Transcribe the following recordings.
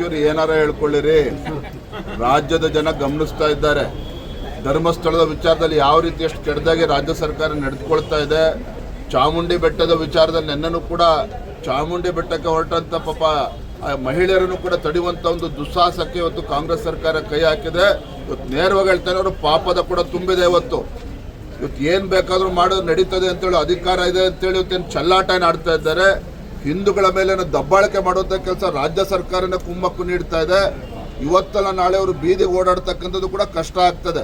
ಇವ್ರು ಏನಾರ ಹೇಳ್ಕೊಳ್ಳಿರಿ. ರಾಜ್ಯದ ಜನ ಗಮನಿಸ್ತಾ ಇದ್ದಾರೆ. ಧರ್ಮಸ್ಥಳದ ವಿಚಾರದಲ್ಲಿ ಯಾವ ರೀತಿ ಎಷ್ಟು ಕೆಟ್ಟದಾಗಿ ರಾಜ್ಯ ಸರ್ಕಾರ ನಡೆದುಕೊಳ್ತಾ ಇದೆ. ಚಾಮುಂಡಿ ಬೆಟ್ಟದ ವಿಚಾರದಲ್ಲಿ ನೆನ್ನೂ ಕೂಡ ಚಾಮುಂಡಿ ಬೆಟ್ಟಕ್ಕೆ ಹೊರಟಂತ ಪಾಪ ಮಹಿಳೆಯರನ್ನು ಕೂಡ ತಡೆಯುವಂತ ಒಂದು ದುಸ್ಸಾಹಸಕ್ಕೆ ಇವತ್ತು ಕಾಂಗ್ರೆಸ್ ಸರ್ಕಾರ ಕೈ ಹಾಕಿದೆ. ಇವತ್ತು ನೇರವಾಗಿ ಹೇಳ್ತಾರೆ ಅವರು ಪಾಪದ ಕೂಡ ತುಂಬಿದೆ ಇವತ್ತು. ಇವತ್ತು ಏನು ಬೇಕಾದರೂ ಮಾಡೋದು ನಡೀತದೆ ಅಂತೇಳಿ ಅಧಿಕಾರ ಇದೆ ಅಂತೇಳಿ ಇವತ್ತೇನು ಚಲ್ಲಾಟ ಆಡ್ತಾ ಇದ್ದಾರೆ. ಹಿಂದೂಗಳ ಮೇಲೆ ದಬ್ಬಾಳಿಕೆ ಮಾಡುವಂಥ ಕೆಲಸ ರಾಜ್ಯ ಸರ್ಕಾರನ ಕುಮ್ಮಕ್ಕು ನೀಡ್ತಾ ಇದೆ. ಇವತ್ತಲ್ಲ ನಾಳೆ ಅವರು ಬೀದಿಗೆ ಓಡಾಡ್ತಕ್ಕಂಥದ್ದು ಕೂಡ ಕಷ್ಟ ಆಗ್ತದೆ.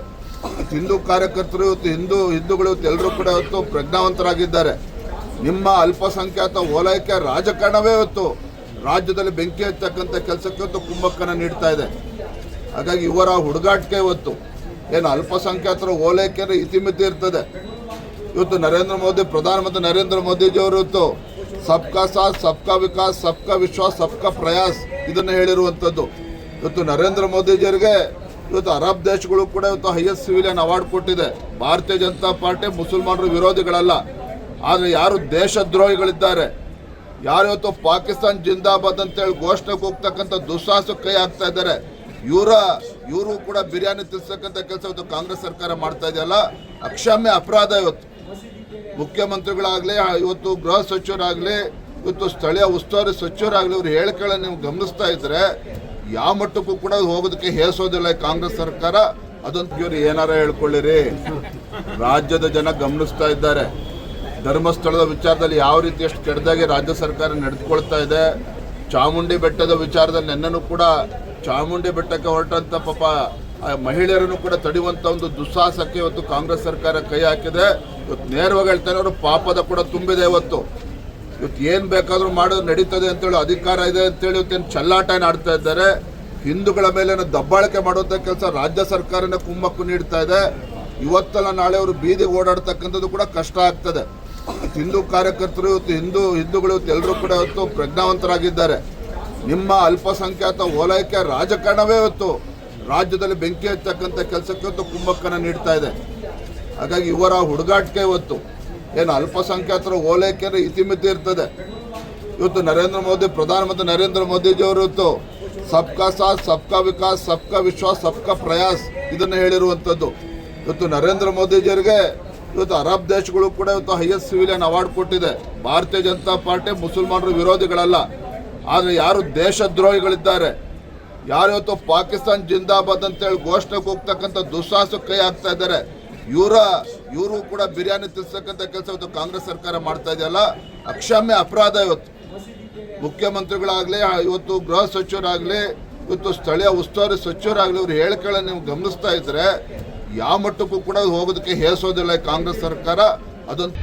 ಹಿಂದೂ ಕಾರ್ಯಕರ್ತರು, ಇವತ್ತು ಹಿಂದೂ ಹಿಂದೂಗಳು, ಇವತ್ತು ಎಲ್ಲರೂ ಕೂಡ ಇವತ್ತು ಪ್ರಜ್ಞಾವಂತರಾಗಿದ್ದಾರೆ. ನಿಮ್ಮ ಅಲ್ಪಸಂಖ್ಯಾತ ಓಲೈಕೆ ರಾಜಕಾರಣವೇ ಇವತ್ತು. ರಾಜ್ಯದಲ್ಲಿ ಬೆಂಕಿ ಹಚ್ಚತಕ್ಕಂಥ ಕೆಲಸಕ್ಕೆ ಇವತ್ತು ನೀಡ್ತಾ ಇದೆ. ಹಾಗಾಗಿ ಇವರ ಹುಡುಗಾಟಿಕೆ ಇವತ್ತು. ಏನು ಅಲ್ಪಸಂಖ್ಯಾತರ ಓಲೈಕೆ ಇತಿಮಿತಿ ಇರ್ತದೆ. ಇವತ್ತು ನರೇಂದ್ರ ಮೋದಿ, ಪ್ರಧಾನಮಂತ್ರಿ ನರೇಂದ್ರ ಮೋದಿಜಿಯವರು ಇವತ್ತು ಸಬ್ಕಾ ಸಾಥ್, ಸಬ್ಕಾ ವಿಕಾಸ್, ಸಬ್ಕಾ ವಿಶ್ವಾಸ್, ಸಬ್ಕಾ ಪ್ರಯಾಸ್ ಇದನ್ನು ಹೇಳಿರುವಂಥದ್ದು. ಇವತ್ತು ನರೇಂದ್ರ ಮೋದಿಜಿಯವರಿಗೆ ಇವತ್ತು ಅರಬ್ ದೇಶಗಳು ಕೂಡ ಇವತ್ತು ಹೈಯೆಸ್ಟ್ ಸಿವಿಲಿಯನ್ ಅವಾರ್ಡ್ ಕೊಟ್ಟಿದೆ. ಭಾರತೀಯ ಜನತಾ ಪಾರ್ಟಿ ಮುಸಲ್ಮಾನರು ವಿರೋಧಿಗಳಲ್ಲ. ಆದರೆ ಯಾರು ದೇಶದ್ರೋಹಿಗಳಿದ್ದಾರೆ? ಯಾರು ಇವತ್ತು ಪಾಕಿಸ್ತಾನ್ ಜಿಂದಾಬಾದ್ ಅಂತೇಳಿ ಘೋಷಣೆಗೆ ಹೋಗ್ತಕ್ಕಂಥ ದುಸ್ಸಾಹಸ ಕೈ ಹಾಕ್ತಾ ಇದ್ದಾರೆ. ಇವರ, ಇವರು ಕೂಡ ಬಿರಿಯಾನಿ ತಿನ್ಸಕ್ಕಂಥ ಕೆಲಸ ಇವತ್ತು ಕಾಂಗ್ರೆಸ್ ಸರ್ಕಾರ ಮಾಡ್ತಾ ಇದೆಯಲ್ಲ? ಅಕ್ಷಮ್ಯ ಅಪರಾಧ ಇವತ್ತು. ಮುಖ್ಯಮಂತ್ರಿಗಳಾಗಲಿ ಇವತ್ತು ಗೃಹ ಸಚಿವರಾಗಲಿ, ಇವತ್ತು ಸ್ಥಳೀಯ ಉಸ್ತುವಾರಿ ಸಚಿವರಾಗಲಿ ಅವ್ರು ಹೇಳಿಕೆಗಳನ್ನು ನೀವು ಗಮನಿಸ್ತಾ ಇದ್ರೆ ಯಾವ ಮಟ್ಟಕ್ಕೂ ಕೂಡ ಹೋಗೋದಕ್ಕೆ ಹೇಸೋದಿಲ್ಲ ಕಾಂಗ್ರೆಸ್ ಸರ್ಕಾರ. ಅದೊಂದು ಇವ್ರು ಏನಾರ ಹೇಳ್ಕೊಳ್ಳಿರಿ. ರಾಜ್ಯದ ಜನ ಗಮನಿಸ್ತಾ ಇದ್ದಾರೆ. ಧರ್ಮಸ್ಥಳದ ವಿಚಾರದಲ್ಲಿ ಯಾವ ರೀತಿ ಎಷ್ಟು ಕೆಟ್ಟದಾಗಿ ರಾಜ್ಯ ಸರ್ಕಾರ ನಡೆದುಕೊಳ್ತಾ ಇದೆ. ಚಾಮುಂಡಿ ಬೆಟ್ಟದ ವಿಚಾರದಲ್ಲಿ ನೆನ್ನೂ ಕೂಡ ಚಾಮುಂಡಿ ಬೆಟ್ಟಕ್ಕೆ ಹೊರಟಂತ ಪಾಪ ಮಹಿಳೆಯರನ್ನು ಕೂಡ ತಡೆಯುವಂತ ಒಂದು ದುಸ್ಸಾಹಸಕ್ಕೆ ಇವತ್ತು ಕಾಂಗ್ರೆಸ್ ಸರ್ಕಾರ ಕೈ ಹಾಕಿದೆ. ಇವತ್ತು ನೇರವಾಗಿ ಹೇಳ್ತಾನೆ ಅವರು, ಪಾಪದ ಕೂಡ ತುಂಬಿದೆ ಇವತ್ತು. ಇವತ್ತು ಏನು ಬೇಕಾದರೂ ಮಾಡೋದು ನಡೀತದೆ ಅಂತೇಳಿ ಅಧಿಕಾರ ಇದೆ ಅಂತೇಳಿ ಇವತ್ತೇನು ಚಲ್ಲಾಟ ಆಡ್ತಾ ಇದ್ದಾರೆ. ಹಿಂದೂಗಳ ಮೇಲೆ ದಬ್ಬಾಳಿಕೆ ಮಾಡುವಂಥ ಕೆಲಸ ರಾಜ್ಯ ಸರ್ಕಾರನ ಕುಮ್ಮಕ್ಕು ನೀಡ್ತಾ ಇದೆ. ಇವತ್ತಲ್ಲ ನಾಳೆ ಅವರು ಬೀದಿಗೆ ಓಡಾಡ್ತಕ್ಕಂಥದ್ದು ಕೂಡ ಕಷ್ಟ ಆಗ್ತದೆ. ಹಿಂದೂ ಕಾರ್ಯಕರ್ತರು, ಇವತ್ತು ಹಿಂದೂ, ಹಿಂದೂಗಳು ಇವತ್ತು ಎಲ್ಲರೂ ಕೂಡ ಇವತ್ತು ಪ್ರಜ್ಞಾವಂತರಾಗಿದ್ದಾರೆ. ನಿಮ್ಮ ಅಲ್ಪಸಂಖ್ಯಾತ ಓಲೈಕೆ ರಾಜಕಾರಣವೇ ಇವತ್ತು. ರಾಜ್ಯದಲ್ಲಿ ಬೆಂಕಿ ಹಚ್ಚತಕ್ಕಂಥ ಕೆಲಸಕ್ಕೆ ಇವತ್ತು ನೀಡ್ತಾ ಇದೆ. ಹಾಗಾಗಿ ಇವರ ಹುಡುಗಾಟಿಕೆ ಇವತ್ತು ಏನು ಅಲ್ಪಸಂಖ್ಯಾತರ ಓಲೈಕೆ ಇತಿಮಿತಿ ಇರ್ತದೆ. ಇವತ್ತು ನರೇಂದ್ರ ಮೋದಿ, ಪ್ರಧಾನಮಂತ್ರಿ ನರೇಂದ್ರ ಮೋದಿಜಿಯವರು ಇವತ್ತು ಸಬ್ಕಾ ಸಾಥ್, ಸಬ್ಕಾ ವಿಕಾಸ್, ಸಬ್ಕಾ ವಿಶ್ವಾಸ್, ಸಬ್ಕಾ ಪ್ರಯಾಸ್ ಇದನ್ನು ಹೇಳಿರುವಂಥದ್ದು. ಇವತ್ತು ನರೇಂದ್ರ ಮೋದಿಜಿಯವರಿಗೆ ಇವತ್ತು ಅರಬ್ ದೇಶಗಳು ಕೂಡ ಇವತ್ತು ಹೈಯೆಸ್ಟ್ ಸಿವಿಲಿಯನ್ ಅವಾರ್ಡ್ ಕೊಟ್ಟಿದೆ. ಭಾರತೀಯ ಜನತಾ ಪಾರ್ಟಿ ಮುಸಲ್ಮಾನರು ವಿರೋಧಿಗಳಲ್ಲ. ಆದರೆ ಯಾರು ದೇಶದ್ರೋಹಿಗಳಿದ್ದಾರೆ? ಯಾರು ಇವತ್ತು ಪಾಕಿಸ್ತಾನ್ ಜಿಂದಾಬಾದ್ ಅಂತೇಳಿ ಘೋಷಣೆಗೆ ಹೋಗ್ತಕ್ಕಂಥ ದುಸ್ಸಾಹಸ ಕೈ ಹಾಕ್ತಾ ಇದ್ದಾರೆ. ಇವರ, ಇವರು ಕೂಡ ಬಿರಿಯಾನಿ ತಿನ್ಸಕ್ಕಂಥ ಕೆಲಸ ಇವತ್ತು ಕಾಂಗ್ರೆಸ್ ಸರ್ಕಾರ ಮಾಡ್ತಾ ಇದೆಯಲ್ಲ ಅಕ್ಷಮ್ಯ ಅಪರಾಧ ಇವತ್ತು. ಮುಖ್ಯಮಂತ್ರಿಗಳಾಗಲಿ ಇವತ್ತು ಗೃಹ ಸಚಿವರಾಗಲಿ, ಇವತ್ತು ಸ್ಥಳೀಯ ಉಸ್ತುವಾರಿ ಸಚಿವರಾಗಲಿ ಇವರು ಹೇಳಿಕೆಗಳನ್ನ ನೀವು ಗಮನಿಸ್ತಾ ಇದ್ರೆ, ಯಾವ ಮಟ್ಟಕ್ಕೂ ಕೂಡ ಹೋಗೋದಕ್ಕೆ ಹೇಸೋದಿಲ್ಲ ಕಾಂಗ್ರೆಸ್ ಸರ್ಕಾರ. ಅದೊಂದು